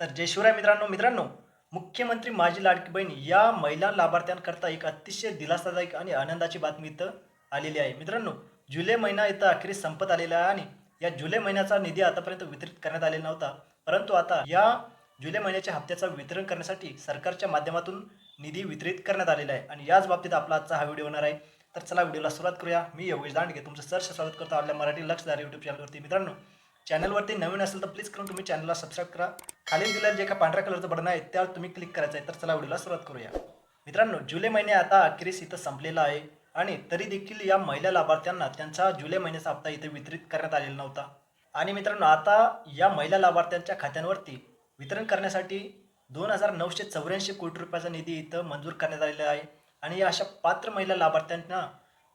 तर जय शिवराय मित्रांनो मित्रांनो मुख्यमंत्री माझी लाडकी बहीण या महिला लाभार्थ्यांकरता एक अतिशय दिलासादायक आणि आनंदाची बातमी इथं आलेली आहे. मित्रांनो जुलै महिना इथं अखेरीस संपत आलेला आहे आणि या जुलै महिन्याचा निधी आतापर्यंत वितरित करण्यात आलेला नव्हता. परंतु आता या जुलै महिन्याच्या हप्त्याचं वितरण करण्यासाठी सरकारच्या माध्यमातून निधी वितरित करण्यात आलेला आहे आणि याच बाबतीत आपला आजचा हा व्हिडिओ होणार आहे. तर चला व्हिडिओला सुरुवात करूया. मी योगेश दांडगे तुमचं सरस स्वागत करतो आपल्या मराठी लक्षदार यूट्यूब चॅनलवरती मित्रांनो चॅनलवरती नवीन असेल तर प्लीज करून तुम्ही चॅनलला सबस्क्राईब करा. खाली दिलेलं जे का पांढऱ्या कलरचं बटन आहे त्यावर तुम्ही क्लिक करायचं आहे तर चला व्हिडिओला सुरुवात करूया. मित्रांनो जुलै महिने आता अखेरीस इथं संपलेला आहे आणि तरी देखील या महिला लाभार्थ्यांना त्यांचा जुलै महिन्याचा हप्ता इथे वितरित करण्यात आलेला नव्हता. आणि मित्रांनो आता या महिला लाभार्थ्यांच्या खात्यांवरती वितरण करण्यासाठी दोन हजार नऊशे चौऱ्याऐंशी कोटी रुपयाचा निधी इथं मंजूर करण्यात आलेला आहे. आणि या अशा पात्र महिला लाभार्थ्यांना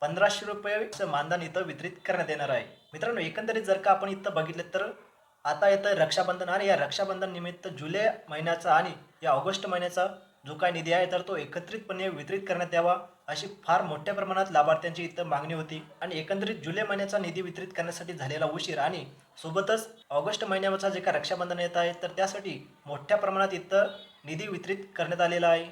पंधराशे रुपये मानधन इथं वितरित करण्यात येणार आहे. मित्रांनो एकंदरीत जर का आपण इथं बघितलं तर आता येतं रक्षाबंधन आणि या रक्षाबंधन निमित्त जुलै महिन्याचा आणि या ऑगस्ट महिन्याचा जो काय निधी आहे तर तो एकत्रितपणे वितरित करण्यात यावा अशी फार मोठ्या प्रमाणात लाभार्थ्यांची इथं मागणी होती. आणि एकंदरीत जुलै महिन्याचा निधी वितरित करण्यासाठी झालेला उशीर आणि सोबतच ऑगस्ट महिन्याचा जे काय रक्षाबंधन येत आहे तर त्यासाठी मोठ्या प्रमाणात इथं निधी वितरित करण्यात आलेला आहे.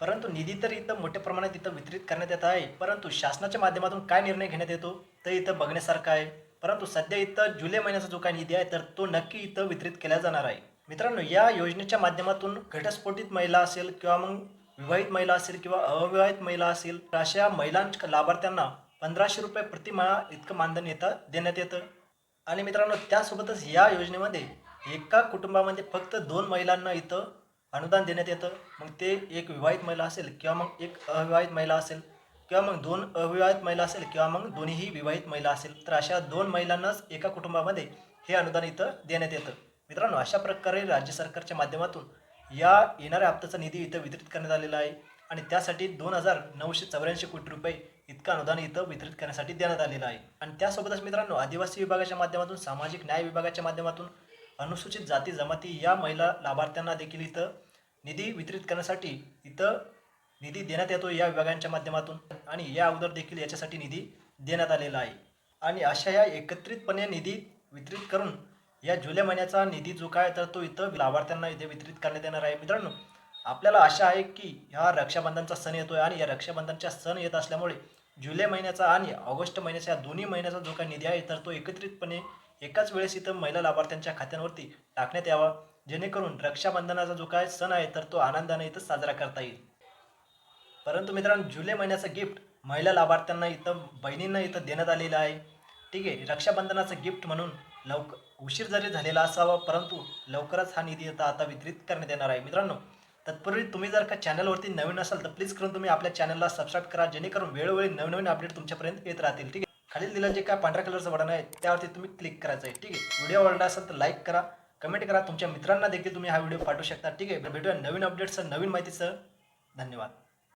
परंतु निधी तर इथं मोठ्या प्रमाणात इथं वितरित करण्यात येत आहे. परंतु शासनाच्या माध्यमातून काय निर्णय घेण्यात येतो? तर इथं बघण्यासारखं आहे. परंतु सध्या इथं जुलै महिन्याचा जो काय निधी आहे तर तो नक्की इथं वितरित केला जाणार आहे. मित्रांनो या योजनेच्या माध्यमातून घटस्फोटित महिला असेल किंवा मग विवाहित महिला असेल किंवा अविवाहित महिला असेल तर अशा महिलांच्या लाभार्थ्यांना पंधराशे रुपये प्रतिमाळा इतकं मानधन येतं देण्यात येतं. आणि मित्रांनो त्यासोबतच या योजनेमध्ये एका कुटुंबामध्ये फक्त दोन महिलांना इथं अनुदान देण्यात येतं. मग ते एक विवाहित महिला असेल किंवा मग एक अविवाहित महिला असेल किंवा मग दोन अविवाहित महिला असेल किंवा मग दोन्हीही विवाहित महिला असेल तर अशा दोन महिलांनाच एका कुटुंबामध्ये हे अनुदान इथं देण्यात येतं. मित्रांनो अशा प्रकारे राज्य सरकारच्या माध्यमातून या येणाऱ्या हप्त्याचा निधी इथं वितरित करण्यात आलेला आहे आणि त्यासाठी दोन हजार नऊशे चौऱ्याऐंशी कोटी रुपये इतकं अनुदान इथं वितरित करण्यासाठी देण्यात आलेलं आहे. आणि त्यासोबतच मित्रांनो आदिवासी विभागाच्या माध्यमातून सामाजिक न्याय विभागाच्या माध्यमातून अनुसूचित जाती जमाती या महिला लाभार्थ्यांना देखील इथं निधी वितरित करण्यासाठी इथं निधी देण्यात येतो या विभागांच्या माध्यमातून. आणि या अगोदर देखील याच्यासाठी निधी देण्यात आलेला आहे. आणि अशा या एकत्रितपणे निधी वितरित करून या जुलै महिन्याचा निधी जो काय तर तो इथं लाभार्थ्यांना इथे वितरित करण्यात येणार आहे. मित्रांनो आपल्याला आशा आहे की ह्या रक्षाबंधनचा सण येतोय आणि या रक्षाबंधनचा सण येत असल्यामुळे जुलै महिन्याचा आणि ऑगस्ट महिन्याचा या दोन्ही महिन्याचा जो काही निधी आहे तर तो एकत्रितपणे एकाच वेळेस इथं महिला लाभार्थ्यांच्या खात्यांवरती टाकण्यात यावा. जेणेकरून रक्षाबंधनाचा जो काय सण आहे तर तो आनंदाने इथं साजरा करता येईल. परंतु मित्रांनो जुलै महिन्याचं गिफ्ट महिला लाभार्थ्यांना इथं बहिणींना इथं देण्यात आलेलं आहे. ठीक आहे रक्षाबंधनाचं गिफ्ट म्हणून लवक उशीर जरी झालेला असावा परंतु लवकरच हा निधी आता आता वितरित करण्यात येणार आहे. मित्रांनो तत्पूर्वी तुम्ही जर का चॅनलवरती नवीन असाल तर प्लीज करून तुम्ही आपल्या चॅनलला सबस्क्राईब करा जेणेकरून वेळोवेळी नवनवीन अपडेट तुमच्यापर्यंत येत राहतील. ठीक आहे? खालील दिलं जे काय पांढऱ्या कलरचं बटन आहे त्यावरती तुम्ही क्लिक करायचं आहे. ठीक आहे? व्हिडिओ आवडला असेल तर लाईक करा कमेंट करा. तुमच्या मित्रांना देखील तुम्ही हा व्हिडिओ पाठवू शकता. ठीक आहे? भेटूया नवीन अपडेट्सचं नवीन माहितीचं धन्यवाद.